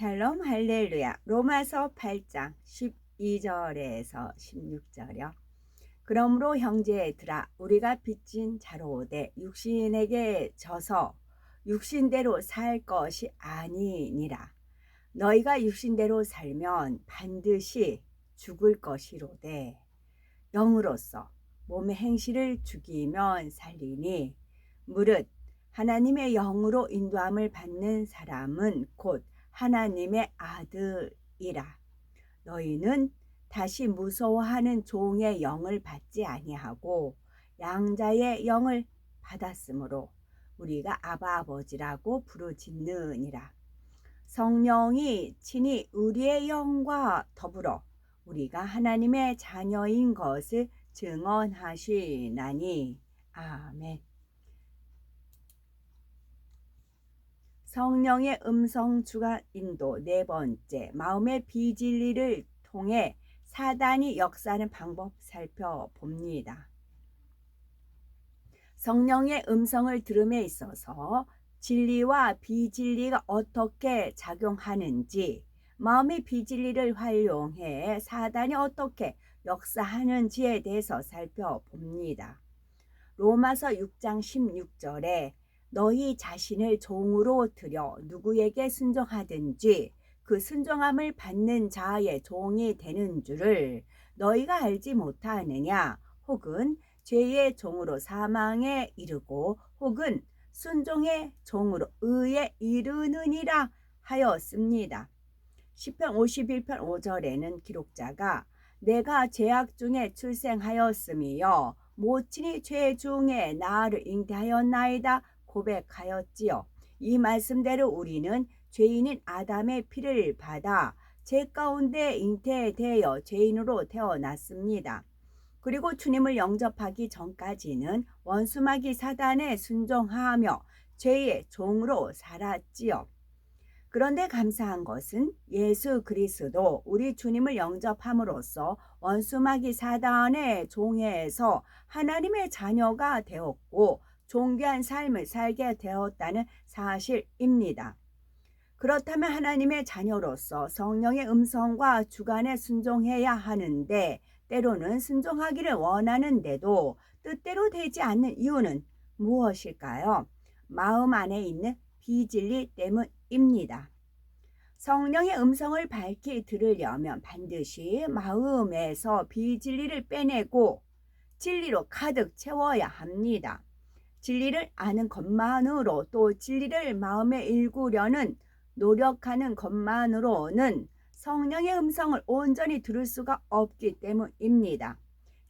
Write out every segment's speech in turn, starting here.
샬롬 할렐루야 로마서 8장 12절에서 16절이요. 그러므로 형제들아 우리가 빚진 자로되 육신에게 져서 육신대로 살 것이 아니니라. 너희가 육신대로 살면 반드시 죽을 것이로되 영으로서 몸의 행실을 죽이면 살리니 무릇 하나님의 영으로 인도함을 받는 사람은 곧 하나님의 아들이라. 너희는 다시 무서워하는 종의 영을 받지 아니하고 양자의 영을 받았으므로 우리가 아바 아버지라고 부르짖느니라. 성령이 친히 우리의 영과 더불어 우리가 하나님의 자녀인 것을 증언하시나니 아멘. 성령의 음성 주간 인도 네 번째 마음의 비진리를 통해 사단이 역사하는 방법 살펴봅니다. 성령의 음성을 들음에 있어서 진리와 비진리가 어떻게 작용하는지 마음의 비진리를 활용해 사단이 어떻게 역사하는지에 대해서 살펴봅니다. 로마서 6장 16절에 너희 자신을 종으로 들여 누구에게 순종하든지 그 순종함을 받는 자의 종이 되는 줄을 너희가 알지 못하느냐 혹은 죄의 종으로 사망에 이르고 혹은 순종의 종으로 의에 이르느니라 하였습니다. 10편 51편 5절에는 기록자가 내가 죄악 중에 출생하였음이여 모친이 죄 중에 나를 잉태하였나이다 고백하였지요. 이 말씀대로 우리는 죄인인 아담의 피를 받아 죄 가운데 잉태되어 죄인으로 태어났습니다. 그리고 주님을 영접하기 전까지는 원수마귀 사단에 순종하며 죄의 종으로 살았지요. 그런데 감사한 것은 예수 그리스도 우리 주님을 영접함으로써 원수마귀 사단의 종에서 하나님의 자녀가 되었고 존귀한 삶을 살게 되었다는 사실입니다. 그렇다면 하나님의 자녀로서 성령의 음성과 주관에 순종해야 하는데 때로는 순종하기를 원하는데도 뜻대로 되지 않는 이유는 무엇일까요? 마음 안에 있는 비진리 때문입니다. 성령의 음성을 밝히 들으려면 반드시 마음에서 비진리를 빼내고 진리로 가득 채워야 합니다. 진리를 아는 것만으로 또 진리를 마음에 일구려는 노력하는 것만으로는 성령의 음성을 온전히 들을 수가 없기 때문입니다.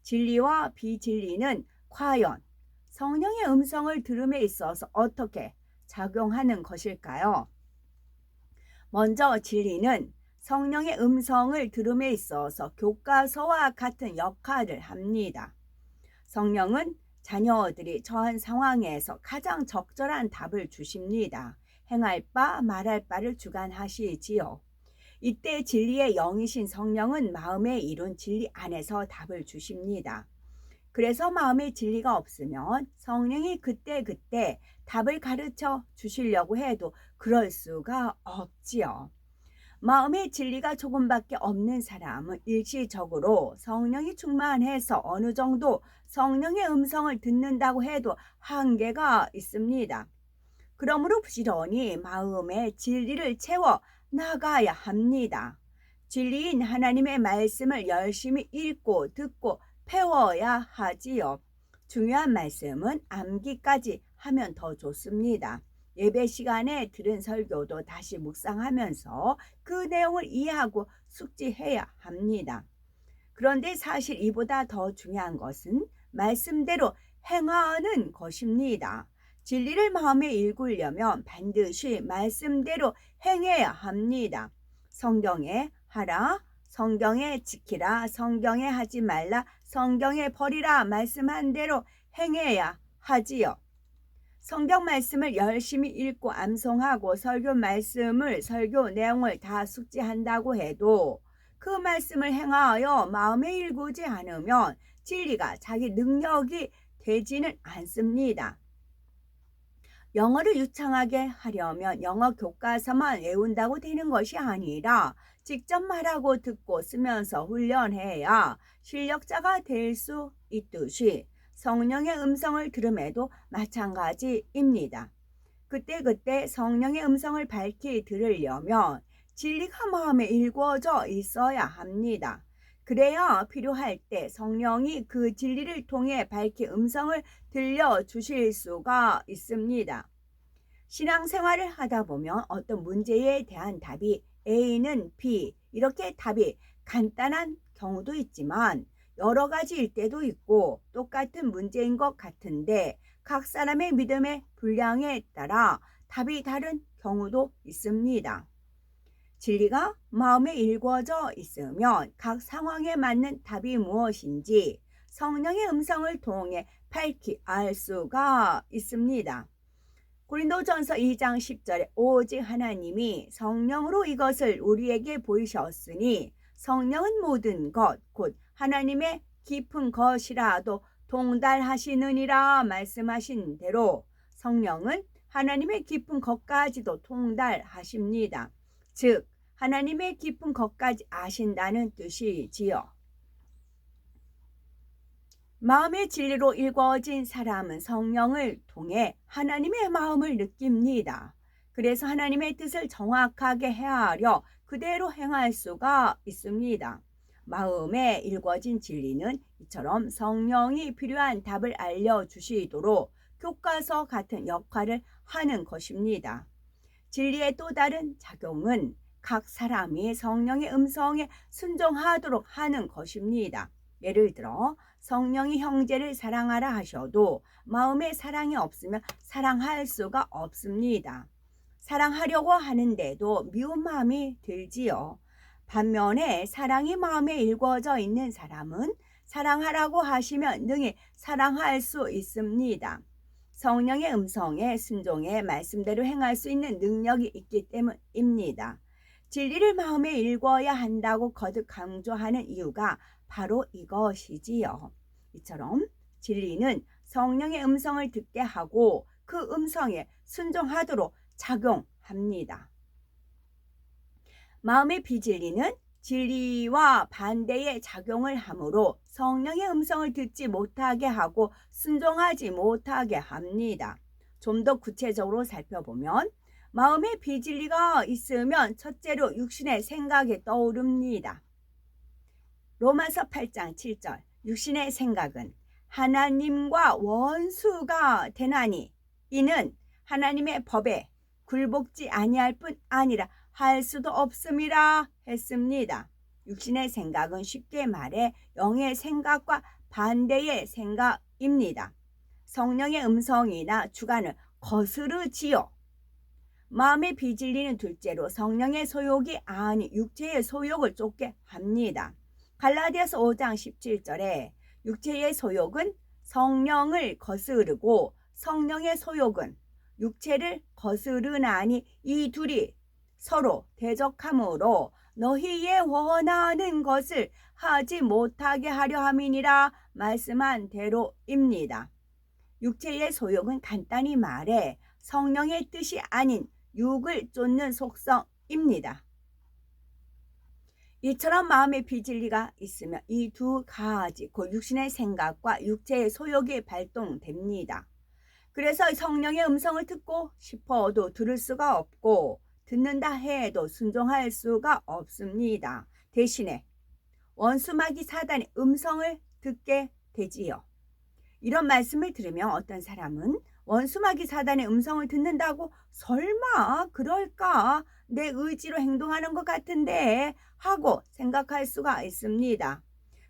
진리와 비진리는 과연 성령의 음성을 들음에 있어서 어떻게 작용하는 것일까요? 먼저 진리는 성령의 음성을 들음에 있어서 교과서와 같은 역할을 합니다. 성령은 자녀들이 처한 상황에서 가장 적절한 답을 주십니다. 행할 바 말할 바를 주관하시지요. 이때 진리의 영이신 성령은 마음에 이룬 진리 안에서 답을 주십니다. 그래서 마음에 진리가 없으면 성령이 그때 그때 답을 가르쳐 주시려고 해도 그럴 수가 없지요. 마음의 진리가 조금밖에 없는 사람은 일시적으로 성령이 충만해서 어느 정도 성령의 음성을 듣는다고 해도 한계가 있습니다. 그러므로 부지런히 마음의 진리를 채워 나가야 합니다. 진리인 하나님의 말씀을 열심히 읽고 듣고 배워야 하지요. 중요한 말씀은 암기까지 하면 더 좋습니다. 예배 시간에 들은 설교도 다시 묵상하면서 그 내용을 이해하고 숙지해야 합니다. 그런데 사실 이보다 더 중요한 것은 말씀대로 행하는 것입니다. 진리를 마음에 읽으려면 반드시 말씀대로 행해야 합니다. 성경에 하라, 성경에 지키라, 성경에 하지 말라, 성경에 버리라 말씀한 대로 행해야 하지요. 성경 말씀을 열심히 읽고 암송하고 설교 말씀을 설교 내용을 다 숙지한다고 해도 그 말씀을 행하여 마음에 일구지 않으면 진리가 자기 능력이 되지는 않습니다. 영어를 유창하게 하려면 영어 교과서만 외운다고 되는 것이 아니라 직접 말하고 듣고 쓰면서 훈련해야 실력자가 될 수 있듯이 성령의 음성을 들음에도 마찬가지입니다. 그때그때 성령의 음성을 밝히 들으려면 진리가 마음에 일구어져 있어야 합니다. 그래야 필요할 때 성령이 그 진리를 통해 밝히 음성을 들려주실 수가 있습니다. 신앙생활을 하다 보면 어떤 문제에 대한 답이 A는 B 이렇게 답이 간단한 경우도 있지만 여러 가지일 때도 있고 똑같은 문제인 것 같은데 각 사람의 믿음의 분량에 따라 답이 다른 경우도 있습니다. 진리가 마음에 일궈져 있으면 각 상황에 맞는 답이 무엇인지 성령의 음성을 통해 밝히 알 수가 있습니다. 고린도전서 2장 10절에 오직 하나님이 성령으로 이것을 우리에게 보이셨으니 성령은 모든 것 곧 하나님의 깊은 것이라도 통달하시느니라 말씀하신 대로 성령은 하나님의 깊은 것까지도 통달하십니다. 즉 하나님의 깊은 것까지 아신다는 뜻이지요. 마음의 진리로 일궈진 사람은 성령을 통해 하나님의 마음을 느낍니다. 그래서 하나님의 뜻을 정확하게 헤아려 그대로 행할 수가 있습니다. 마음에 일궈진 진리는 이처럼 성령이 필요한 답을 알려주시도록 교과서 같은 역할을 하는 것입니다. 진리의 또 다른 작용은 각 사람이 성령의 음성에 순종하도록 하는 것입니다. 예를 들어 성령이 형제를 사랑하라 하셔도 마음에 사랑이 없으면 사랑할 수가 없습니다. 사랑하려고 하는데도 미운 마음이 들지요. 반면에 사랑이 마음에 일궈져 있는 사람은 사랑하라고 하시면 능히 사랑할 수 있습니다. 성령의 음성에 순종해 말씀대로 행할 수 있는 능력이 있기 때문입니다. 진리를 마음에 읽어야 한다고 거듭 강조하는 이유가 바로 이것이지요. 이처럼 진리는 성령의 음성을 듣게 하고 그 음성에 순종하도록 작용합니다. 마음의 비진리는 진리와 반대의 작용을 하므로 성령의 음성을 듣지 못하게 하고 순종하지 못하게 합니다. 좀 더 구체적으로 살펴보면 마음의 비진리가 있으면 첫째로 육신의 생각이 떠오릅니다. 로마서 8장 7절 육신의 생각은 하나님과 원수가 되나니 이는 하나님의 법에 굴복지 아니할 뿐 아니라 할 수도 없음이라 했습니다. 육신의 생각은 쉽게 말해 영의 생각과 반대의 생각입니다. 성령의 음성이나 주관을 거스르지요. 마음에 비질리는 둘째로 성령의 소욕이 아니 육체의 소욕을 쫓게 합니다. 갈라디아서 5장 17절에 육체의 소욕은 성령을 거스르고 성령의 소욕은 육체를 거스르나니 이 둘이 서로 대적함으로 너희의 원하는 것을 하지 못하게 하려 함이니라 말씀한 대로입니다. 육체의 소욕은 간단히 말해 성령의 뜻이 아닌 육을 쫓는 속성입니다. 이처럼 마음의 비진리가 있으면 이 두 가지 곧 육신의 생각과 육체의 소욕이 발동됩니다. 그래서 성령의 음성을 듣고 싶어도 들을 수가 없고 듣는다 해도 순종할 수가 없습니다. 대신에 원수마귀 사단의 음성을 듣게 되지요. 이런 말씀을 들으면 어떤 사람은 원수마귀 사단의 음성을 듣는다고 설마 그럴까 내 의지로 행동하는 것 같은데 하고 생각할 수가 있습니다.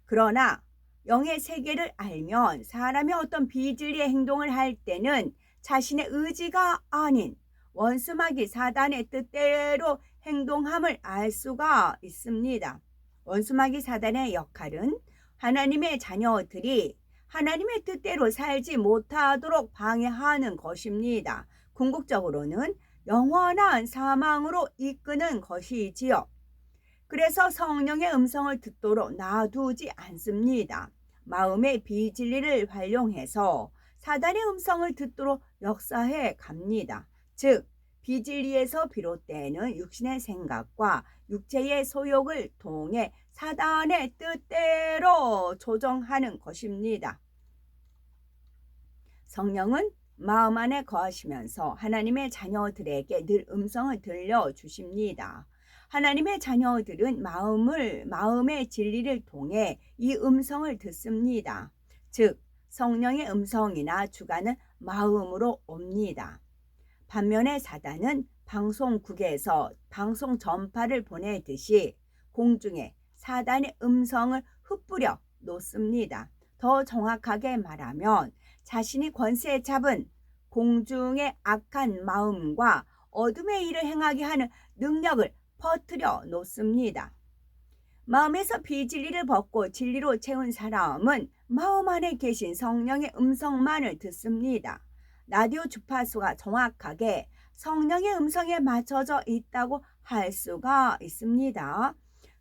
그러나 영의 세계를 알면 사람이 어떤 비질리의 행동을 할 때는 자신의 의지가 아닌 원수마귀 사단의 뜻대로 행동함을 알 수가 있습니다. 원수마귀 사단의 역할은 하나님의 자녀들이 하나님의 뜻대로 살지 못하도록 방해하는 것입니다. 궁극적으로는 영원한 사망으로 이끄는 것이지요. 그래서 성령의 음성을 듣도록 놔두지 않습니다. 마음의 비진리를 활용해서 사단의 음성을 듣도록 역사해 갑니다. 즉 비진리에서 비롯되는 육신의 생각과 육체의 소욕을 통해 사단의 뜻대로 조정하는 것입니다. 성령은 마음 안에 거하시면서 하나님의 자녀들에게 늘 음성을 들려 주십니다. 하나님의 자녀들은 마음을 마음의 진리를 통해 이 음성을 듣습니다. 즉 성령의 음성이나 주가는 마음으로 옵니다. 반면에 사단은 방송국에서 방송 전파를 보내듯이 공중에 사단의 음성을 흩뿌려 놓습니다. 더 정확하게 말하면 자신이 권세 잡은 공중의 악한 마음과 어둠의 일을 행하게 하는 능력을 퍼뜨려 놓습니다. 마음에서 비진리를 벗고 진리로 채운 사람은 마음 안에 계신 성령의 음성만을 듣습니다. 라디오 주파수가 정확하게 성령의 음성에 맞춰져 있다고 할 수가 있습니다.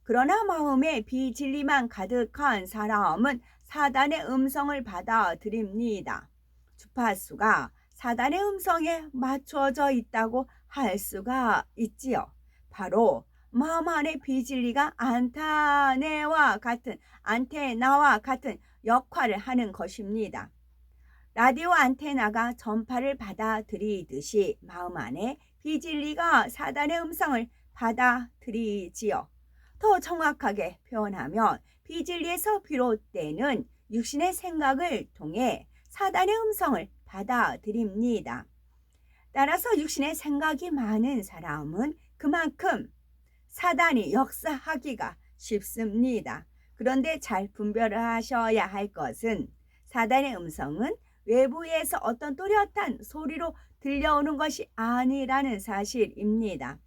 그러나 마음에 비진리만 가득한 사람은 사단의 음성을 받아들입니다. 주파수가 사단의 음성에 맞춰져 있다고 할 수가 있지요. 바로 마음 안의 비진리가 안테나와 같은 안테나와 같은 역할을 하는 것입니다. 라디오 안테나가 전파를 받아들이듯이 마음 안에 비진리가 사단의 음성을 받아들이지요. 더 정확하게 표현하면 비진리에서 비롯되는 육신의 생각을 통해 사단의 음성을 받아들입니다. 따라서 육신의 생각이 많은 사람은 그만큼 사단이 역사하기가 쉽습니다. 그런데 잘 분별을 하셔야 할 것은 사단의 음성은 외부에서 어떤 또렷한 소리로 들려오는 것이 아니라는 사실입니다.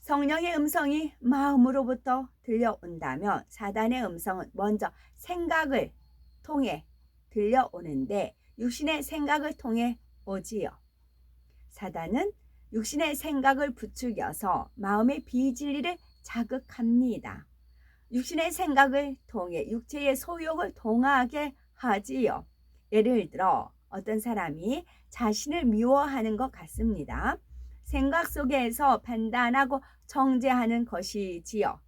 성령의 음성이 마음으로부터 들려온다면 사단의 음성은 먼저 생각을 통해 들려오는데 육신의 생각을 통해 오지요. 사단은 육신의 생각을 부추겨서 마음의 비진리를 자극합니다. 육신의 생각을 통해 육체의 소욕을 동하게 하지요. 예를 들어 어떤 사람이 자신을 미워하는 것 같습니다. 생각 속에서 판단하고 정죄하는 것이지요.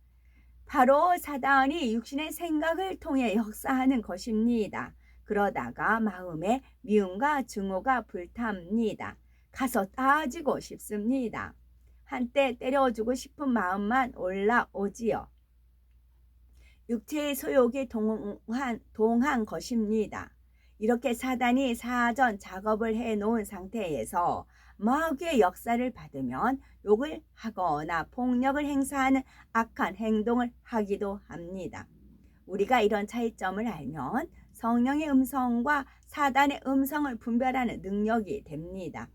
바로 사단이 육신의 생각을 통해 역사하는 것입니다. 그러다가 마음에 미움과 증오가 불탑니다. 가서 따지고 싶습니다. 한때 때려주고 싶은 마음만 올라오지요. 육체의 소욕이 동한, 동한 것입니다. 이렇게 사단이 사전 작업을 해 놓은 상태에서 마귀의 역사를 받으면 욕을 하거나 폭력을 행사하는 악한 행동을 하기도 합니다. 우리가 이런 차이점을 알면 성령의 음성과 사단의 음성을 분별하는 능력이 됩니다.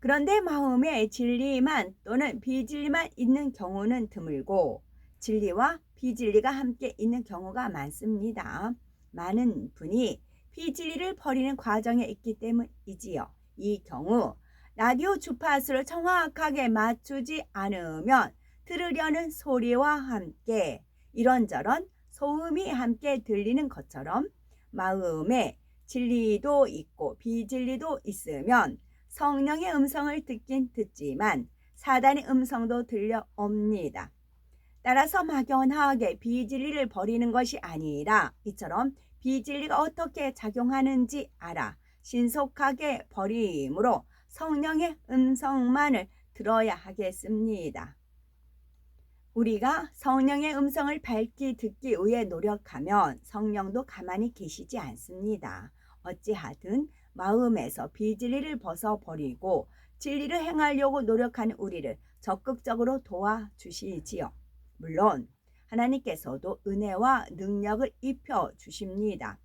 그런데 마음에 진리만 또는 비진리만 있는 경우는 드물고 진리와 비진리가 함께 있는 경우가 많습니다. 많은 분이 비진리를 버리는 과정에 있기 때문이지요. 이 경우 라디오 주파수를 정확하게 맞추지 않으면 들으려는 소리와 함께 이런저런 소음이 함께 들리는 것처럼 마음에 진리도 있고 비진리도 있으면 성령의 음성을 듣긴 듣지만 사단의 음성도 들려옵니다. 따라서 막연하게 비진리를 버리는 것이 아니라 이처럼 비진리가 어떻게 작용하는지 알아 신속하게 버림으로 성령의 음성만을 들어야 하겠습니다. 우리가 성령의 음성을 밝히 듣기 위해 노력하면 성령도 가만히 계시지 않습니다. 어찌하든 마음에서 비진리를 벗어버리고 진리를 행하려고 노력하는 우리를 적극적으로 도와주시지요. 물론 하나님께서도 은혜와 능력을 입혀 주십니다.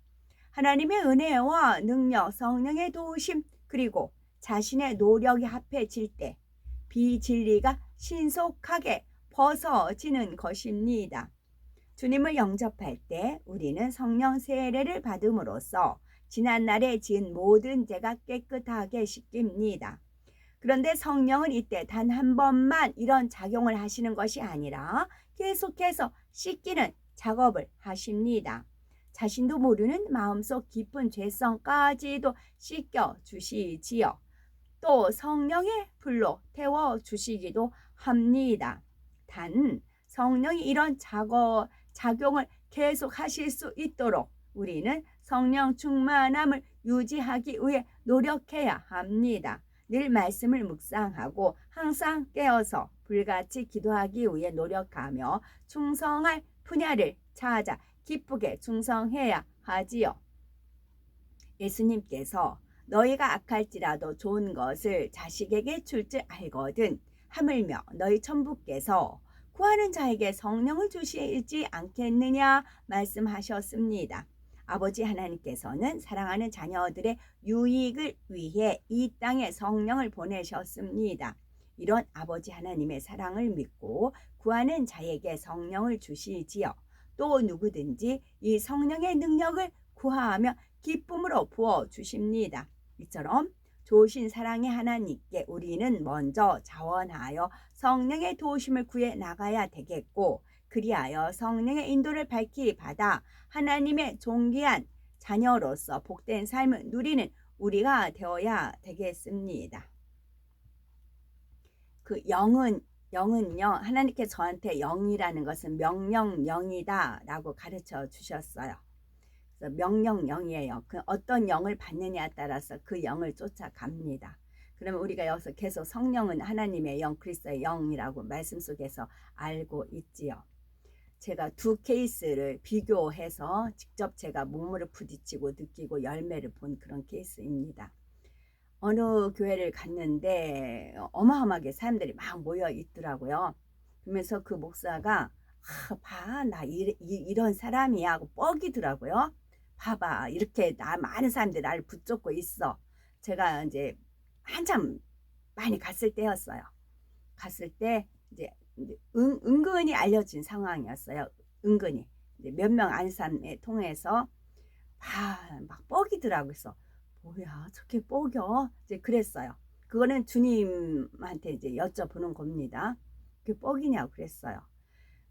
하나님의 은혜와 능력, 성령의 도우심, 그리고 자신의 노력이 합해질 때 비진리가 신속하게 벗어지는 것입니다. 주님을 영접할 때 우리는 성령 세례를 받음으로써 지난날에 지은 모든 죄가 깨끗하게 씻깁니다. 그런데 성령은 이때 단 한 번만 이런 작용을 하시는 것이 아니라 계속해서 씻기는 작업을 하십니다. 자신도 모르는 마음속 깊은 죄성까지도 씻겨 주시지요. 또 성령의 불로 태워 주시기도 합니다. 단 성령이 이런 작어, 작용을 계속 하실 수 있도록 우리는 성령 충만함을 유지하기 위해 노력해야 합니다. 늘 말씀을 묵상하고 항상 깨어서 불같이 기도하기 위해 노력하며 충성할 분야를 찾아 기쁘게 충성해야 하지요. 예수님께서 너희가 악할지라도 좋은 것을 자식에게 줄 줄 알거든 하물며 너희 천부께서 구하는 자에게 성령을 주시지 않겠느냐 말씀하셨습니다. 아버지 하나님께서는 사랑하는 자녀들의 유익을 위해 이 땅에 성령을 보내셨습니다. 이런 아버지 하나님의 사랑을 믿고 구하는 자에게 성령을 주시지요. 또 누구든지 이 성령의 능력을 구하며 기쁨으로 부어 주십니다. 이처럼 좋으신 사랑의 하나님께 우리는 먼저 자원하여 성령의 도우심을 구해 나가야 되겠고 그리하여 성령의 인도를 밝히 받아 하나님의 존귀한 자녀로서 복된 삶을 누리는 우리가 되어야 되겠습니다. 그 영은 영은요 하나님께 저한테 영이라는 것은 명령 영이다라고 가르쳐 주셨어요. 그래서 명령 영이에요. 그 어떤 영을 받느냐에 따라서 그 영을 쫓아갑니다. 그러면 우리가 여기서 계속 성령은 하나님의 영, 그리스도의 영이라고 말씀 속에서 알고 있지요. 제가 두 케이스를 비교해서 직접 제가 몸으로 부딪히고 느끼고 열매를 본 그런 케이스입니다. 어느 교회를 갔는데 어마어마하게 사람들이 막 모여 있더라고요. 그러면서 그 목사가 아, 봐, 나 이, 이, 런 사람이야 하고 뻐기더라고요. 봐봐, 이렇게 나 많은 사람들이 나를 붙잡고 있어. 제가 이제 한참 많이 갔을 때였어요. 갔을 때 이제 은, 은근히 알려진 상황이었어요. 은근히 몇명 사람에 통해서 아, 막 뻐기더라고 그래서 뭐야 저렇게 뻐겨 이제 그랬어요. 그거는 주님한테 이제 여쭤보는 겁니다. 그 뻐기냐고 그랬어요.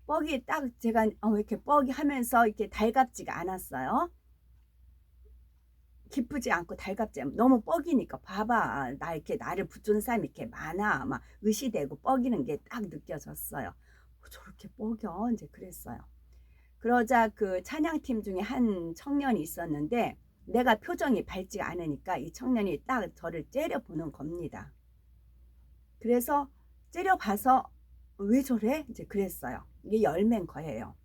뻐기 딱 제가 어, 왜 이렇게 뻐기 하면서 이렇게 달갑지가 않았어요. 기쁘지 않고 달갑지 않고 너무 뻐기니까 봐봐. 나 이렇게 나를 붙는 사람이 이렇게 많아. 막 의시되고 뻐기는 게 딱 느껴졌어요. 어, 저렇게 뻐겨? 이제 그랬어요. 그러자 그 찬양팀 중에 한 청년이 있었는데 내가 표정이 밝지 않으니까 이 청년이 딱 저를 째려보는 겁니다. 그래서 째려봐서 왜 저래? 이제 그랬어요. 이게 열매인 거예요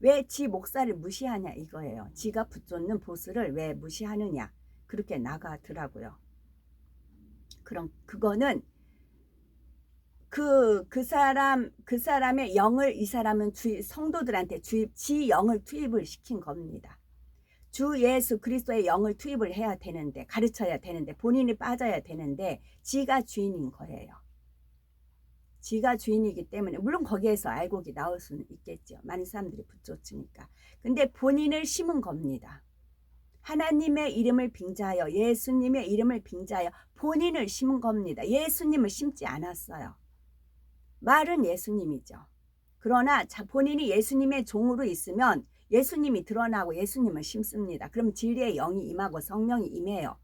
왜 지 목사를 무시하냐? 이거예요. 지가 붙잡는 보스를 왜 무시하느냐. 그렇게 나가더라고요. 그럼 그거는 그, 그 사람, 그 사람의 영을 이 사람은 주입, 성도들한테 주입, 지 영을 투입을 시킨 겁니다. 주 예수 그리스도의 영을 투입을 해야 되는데, 가르쳐야 되는데, 본인이 빠져야 되는데, 지가 주인인 거예요. 지가 주인이기 때문에, 물론 거기에서 알곡이 나올 수는 있겠죠. 많은 사람들이 붙쫓으니까. 근데 본인을 심은 겁니다. 하나님의 이름을 빙자하여 예수님의 이름을 빙자하여 본인을 심은 겁니다. 예수님을 심지 않았어요. 말은 예수님이죠. 그러나 본인이 예수님의 종으로 있으면 예수님이 드러나고 예수님을 심습니다. 그럼 진리의 영이 임하고 성령이 임해요.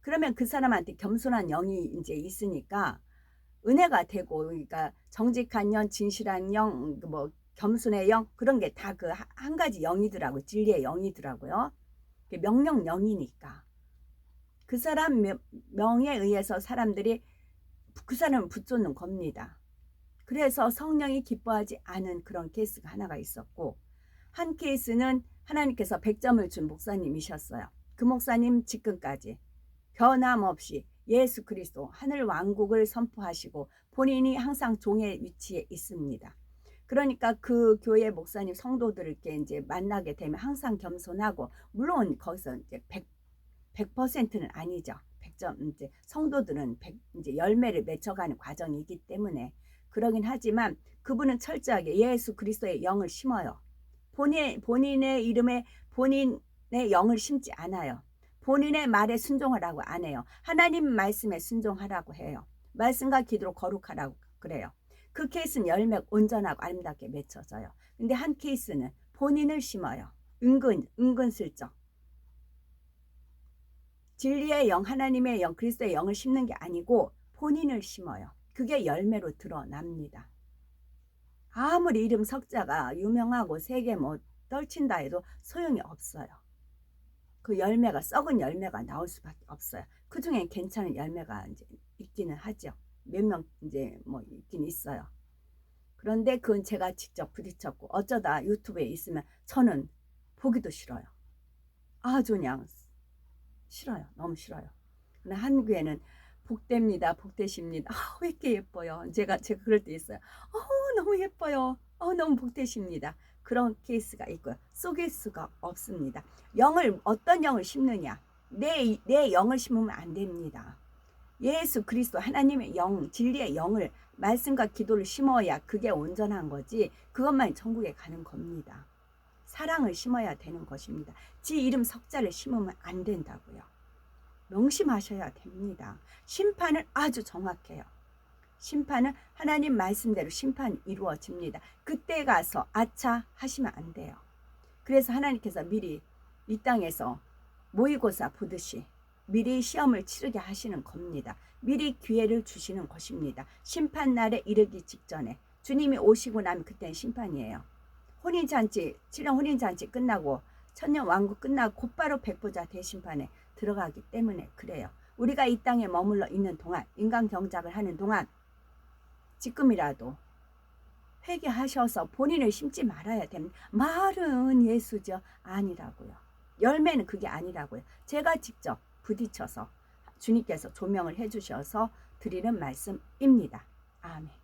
그러면 그 사람한테 겸손한 영이 이제 있으니까 은혜가 되고 그러니까 정직한 영, 진실한 영, 뭐 겸손의 영 그런 게 다 그 한 가지 영이더라고 진리의 영이더라고요. 명령령이니까 그 사람 명에 의해서 사람들이 그 사람을 붙잡는 겁니다. 그래서 성령이 기뻐하지 않은 그런 케이스가 하나가 있었고 한 케이스는 하나님께서 100점을 준 목사님이셨어요. 그 목사님 지금까지 변함없이 예수 그리스도 하늘 왕국을 선포하시고 본인이 항상 종의 위치에 있습니다. 그러니까 그 교회 목사님 성도들을 이렇게 이제 만나게 되면 항상 겸손하고 물론 거기서 이제 100 100%는 아니죠. 100점 이제 성도들은 100 이제 열매를 맺혀가는 과정이기 때문에 그러긴 하지만 그분은 철저하게 예수 그리스도의 영을 심어요. 본인 본인의 이름에 본인의 영을 심지 않아요. 본인의 말에 순종하라고 안 해요. 하나님 말씀에 순종하라고 해요. 말씀과 기도로 거룩하라고 그래요. 그 케이스는 열매 온전하고 아름답게 맺혀져요. 근데 한 케이스는 본인을 심어요. 은근, 은근슬쩍. 진리의 영, 하나님의 영, 그리스도의 영을 심는 게 아니고 본인을 심어요. 그게 열매로 드러납니다. 아무리 이름 석자가 유명하고 세계 뭐 떨친다 해도 소용이 없어요. 그 열매가 썩은 열매가 나올 수밖에 없어요. 그 중에 괜찮은 열매가 이제 있기는 하죠. 몇 명 이제 뭐 있긴 있어요. 그런데 그건 제가 직접 부딪혔고 어쩌다 유튜브에 있으면 저는 보기도 싫어요. 아주 그냥 싫어요. 너무 싫어요. 근데 한국에는 복됩니다. 복되십니다. 아, 왜 이렇게 예뻐요? 제가 제가 그럴 때 있어요. 어, 너무 예뻐요. 어, 너무 복되십니다. 그런 케이스가 있고요. 속일 수가 없습니다. 영을 어떤 영을 심느냐? 내, 내 영을 심으면 안 됩니다. 예수 그리스도 하나님의 영, 진리의 영을 말씀과 기도를 심어야 그게 온전한 거지. 그것만 천국에 가는 겁니다. 사랑을 심어야 되는 것입니다. 지 이름 석자를 심으면 안 된다고요. 명심하셔야 됩니다. 심판은 아주 정확해요. 심판은 하나님 말씀대로 심판이 이루어집니다. 그때 가서 아차 하시면 안 돼요. 그래서 하나님께서 미리 이 땅에서 모의고사 보듯이 미리 시험을 치르게 하시는 겁니다. 미리 기회를 주시는 것입니다. 심판 날에 이르기 직전에 주님이 오시고 나면 그때는 심판이에요. 혼인잔치, 7년 혼인잔치 끝나고 천년 왕국 끝나고 곧바로 백보자 대심판에 들어가기 때문에 그래요. 우리가 이 땅에 머물러 있는 동안 인간 경작을 하는 동안 지금이라도 회개하셔서 본인을 심지 말아야 됩니다. 말은 예수죠. 아니라고요. 열매는 그게 아니라고요. 제가 직접 부딪혀서 주님께서 조명을 해주셔서 드리는 말씀입니다. 아멘.